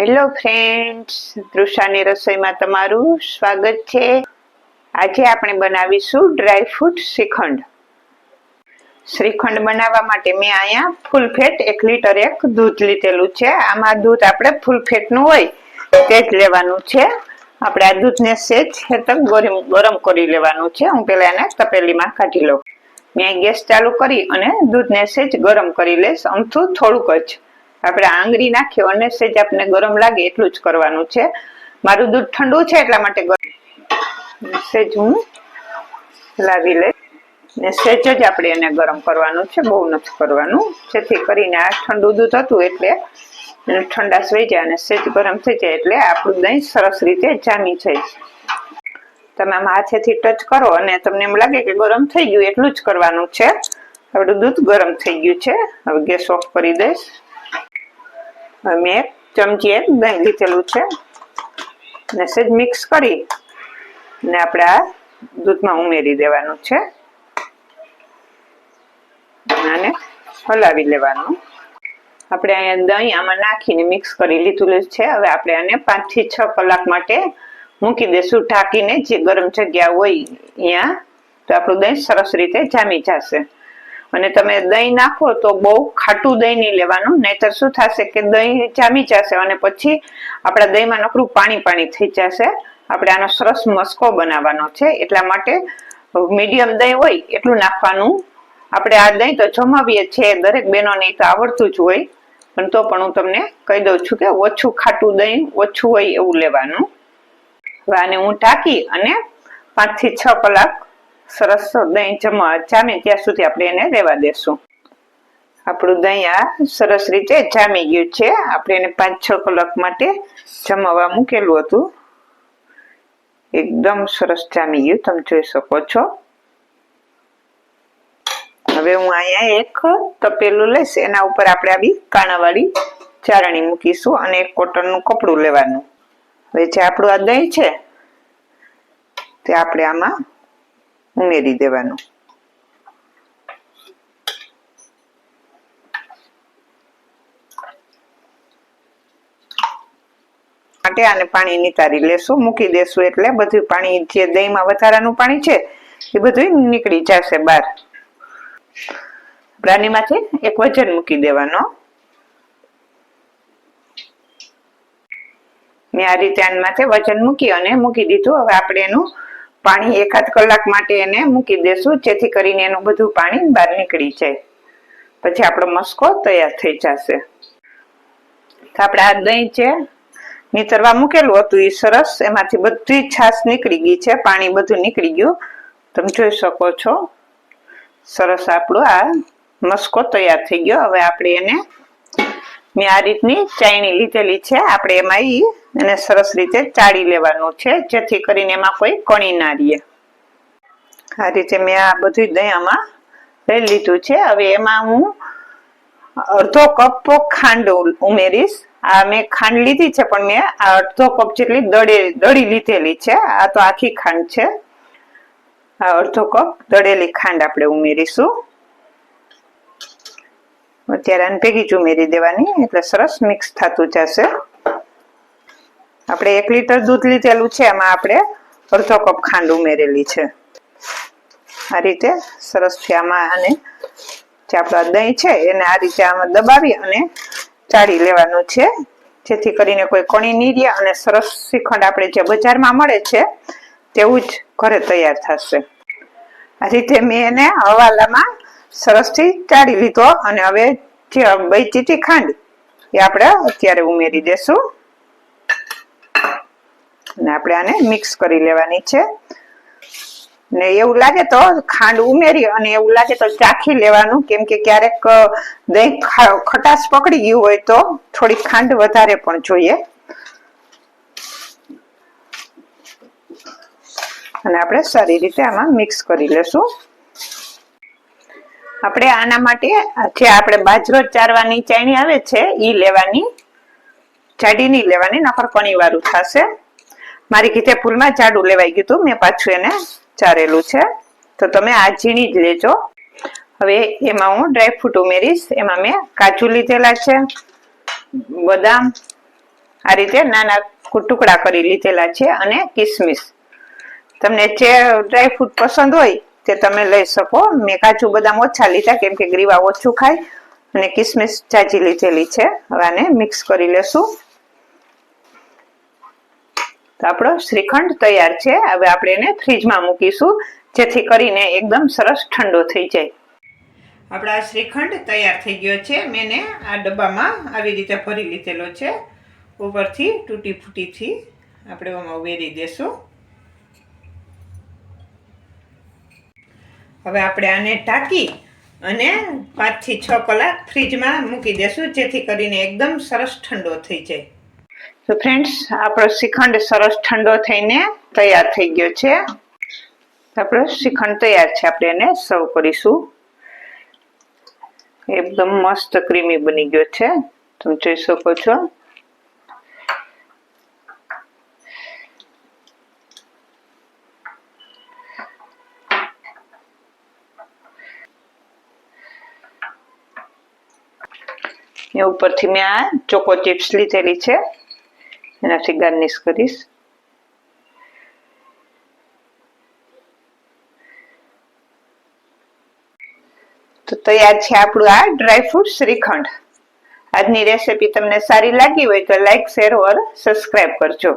Hello friends તૃષાની રસોઈમાં તમારું સ્વાગત છે. આજે આપણે બનાવીશું ડ્રાય ફ્રૂટ શ્રીખંડ. શ્રીખંડ બનાવવા માટે મેં અહીંયા ફૂલ ફેટ એક લીટર એક દૂધ લીધેલું છે. આમાં દૂધ આપણે ફૂલ ફેટનું હોય તે જ લેવાનું છે. આપણે આ દૂધને સેજ હેતક ગરમ ગરમ કરી લેવાનું છે. હું પહેલાં એને તપેલીમાં કાઢી લઉં. મેં ગેસ ચાલુ કરી અને દૂધને સેજ ગરમ કરી લઈશ. અમથું થોડુંક જ. આપણે આંગળી નાખી અને સેજ આપણે ગરમ લાગે એટલું જ કરવાનું છે. મારું દૂધ ઠંડુ છે એટલા માટે સેજ હું લાવી લઈશ. ને સેજ જ આપણે એને ગરમ કરવાનું છે, બહુ નથી કરવાનું. જેથી કરીને આ ઠંડુ દૂધ હતું એટલે એને ઠંડા વહી જાય અને સેજ ગરમ થઈ જાય એટલે આપણું દહીં સરસ રીતે જામી જાય. તમે આમ હાથેથી ટચ કરો અને તમને એમ લાગે કે ગરમ થઈ ગયું, એટલું જ કરવાનું છે. આપણું દૂધ ગરમ થઈ ગયું છે. હવે ગેસ ઓફ કરી દઈશ. મેં એક ચમચી એક દહીં લીધેલું છે. ને સહેજ મિક્સ કરી ને આપણે આ દૂધમાં ઉમેરી દેવાનું છે. અને હલાવી લેવાનું. આપણે અહીંયા દહીં આમાં નાખીને મિક્સ કરી લીધું છે. હવે આપણે આને પાંચથી છ કલાક માટે મૂકી દેશું. ઢાંકીને જે ગરમ જગ્યા હોય અહીંયા, તો આપણું દહીં સરસ રીતે જામી જશે. અને તમે દહીં નાખો તો બહુ ખાટું દહીં નહીં લેવાનું. નહીતર શું થશે કે દહીં જામી જશે અને પછી આપણા દહીંમાં નકરું પાણી પાણી થઈ જશે. આપણે આનો સરસ મસ્કો બનાવવાનો છે. એટલા માટે મીડિયમ દહીં હોય એટલું નાખવાનું. આપણે આ દહીં તો જમાવીએ છીએ દરેક બહેનોને તો આવડતું જ હોય. પણ તો પણ હું તમને કહી દઉં છું કે ઓછું ખાટું દહીં ઓછું હોય એવું લેવાનું. હવે આને હું ઢાંકી અને પાંચથી છ કલાક સરસ દહીં જમા ત્યાં સુધી આપણે એને રહેવા દેશું. આપણું દહીં આ સરસ રીતે જામી ગયું છે. આપણે એને પાંચ છ કલાક માટે જમાવા મૂકેલું હતું. એકદમ સરસ જામી ગયું. તમે જોઈ શકો છો. હવે હું અહીંયા એક તપેલું લઈશ. એના ઉપર આપણે આવી કાણાવાળી ચારણી મૂકીશું અને એક કોટનનું કપડું લેવાનું. હવે જે આપણું આ દહીં છે, તે આપણે આમાં ઉમેરી દેવાનું. માટે આને પાણી નિતારી લેશું, મૂકી દેશું એટલે બધું પાણી જે દહીંમાં વધારાનું પાણી છે, એ બધું નીકળી જશે બહાર. પ્રાણીમાંથી એક વજન મૂકી દેવાનો. મેં આ રીતે આનમાંથી વજન મૂકી અને મૂકી દીધું. હવે આપણે એનું પાણી એકાદ કલાક માટે એને મૂકી દેશું, જેથી કરીને એનું બધું પાણી બહાર નીકળી જાય. પછી આપણો મસ્કો તૈયાર થઈ જશે. તો આપણે આ દહીં છે, નીતરવા મૂકેલું હતું એ સરસ, એમાંથી બધી છાશ નીકળી ગઈ છે, પાણી બધું નીકળી ગયું. તમે જોઈ શકો છો, સરસ આપણું આ મસ્કો તૈયાર થઈ ગયો. હવે આપણે એને મેં આ રીતની ચાયણી લીધેલી છે. આપણે એમાં એને સરસ રીતે ચાળી લેવાનું છે, જેથી કરીને એમાં કોઈ કણી ના રહીએ. આ રીતે મેં આ બધું દયામાં લઈ લીધું છે. હવે એમાં હું અડધો કપ ખાંડ ઉમેરીશ. આ મેં ખાંડ લીધી છે, પણ મેં આ અડધો કપ જેટલી દળે, દળી લીધેલી છે. આ તો આખી ખાંડ છે. આ અડધો કપ દળેલી ખાંડ આપણે ઉમેરીશું. અત્યારે આને ભેગી જ ઉમેરી દેવાની, એટલે સરસ મિક્સ થતું જશે. આપણે એક લીટર દૂધ લીધેલું છે એમાં આપણે અડધો કપ ખાંડ ઉમેરેલી છે. આ રીતે સરસ છે, આમાં અને જે આપણા દહીં છે, એને આ રીતે આમાં દબાવી અને ચાળી લેવાનું છે. જેથી કરીને કોઈ કણી નહીં રહે અને સરસ શ્રીખંડ આપણે જે બજારમાં મળે છે, તેવું જ ઘરે તૈયાર થશે. આ રીતે મેં એને હવાલામાં સરસથી ચાળી લીધો અને હવે જે બચી ખાંડ, એ આપણે અત્યારે ઉમેરી દેશું. અને આપણે આને મિક્સ કરી લેવાની છે. ને એવું લાગે તો ખાંડ ઉમેરી અને એવું લાગે તો ચાખી લેવાનું, કેમ કે ક્યારેક દહીં ખટાશ પકડી ગયું હોય તો થોડી ખાંડ વધારે પણ જોઈએ. અને આપણે સારી રીતે આમાં મિક્સ કરી લેશું. આપણે આના માટે, જે આપણે બાજરો ચારવાની ચાયણી આવે છે એ લેવાની જાડી નહીં લેવાની નફર કણી વાળું થશે. મારી કીધે ફૂલમાં જાડું લેવાઈ ગયું હતું, મેં પાછું એને ચારેલું છે. તો તમે આ ઝીણી જ લેજો. હવે એમાં હું ડ્રાયફ્રૂટ ઉમેરીશ. એમાં મેં કાજુ લીધેલા છે, બદામ, આ રીતે નાના ટુકડા કરી લીધેલા છે અને કિસમિસ. તમને જે ડ્રાયફ્રૂટ પસંદ હોય તે તમે લઈ શકો. મેં કાજુ બદામ ઓછા લીધા, કેમ કે ગ્રીવા ઓછું ખાય. અને કિસમિસ ચાચી લીધેલી છે. હવે આને મિક્સ કરી લેશું. તો આપણો શ્રીખંડ તૈયાર છે. હવે આપણે એને ફ્રીજમાં મૂકીશું, જેથી કરીને એકદમ સરસ ઠંડો થઈ જાય. આપણા શ્રીખંડ તૈયાર થઈ ગયો છે. મેં આ ડબ્બામાં આવી રીતે ભરી લીધેલો છે. ઉપરથી તૂટી ફૂટીથી આપણે આમાં ઉમેરી દેશું. હવે આપણે આને ટાંકી અને પાંચથી છ કલાક ફ્રીજમાં મૂકી દેશું, જેથી કરીને એકદમ સરસ ઠંડો થઈ જાય. તો ફ્રેન્ડ્સ આપણો શ્રીખંડ સરસ ઠંડો થઈને તૈયાર થઈ ગયો છે. આપણો શ્રીખંડ તૈયાર છે, આપણે એને સર્વ કરીશું. એકદમ મસ્ત ક્રીમી બની ગયો છે. તમે જોઈ શકો છો. એ ઉપરથી મેં આ ચોકો ચિપ્સ લીધેલી છે. એનાથી ગાર્નિશ કરીશ. તો તૈયાર છે આપણું આ ડ્રાયફ્રૂટ શ્રીખંડ. આજની રેસીપી તમને સારી લાગી હોય તો લાઈક, શેર ઓર સબસ્ક્રાઈબ કરજો.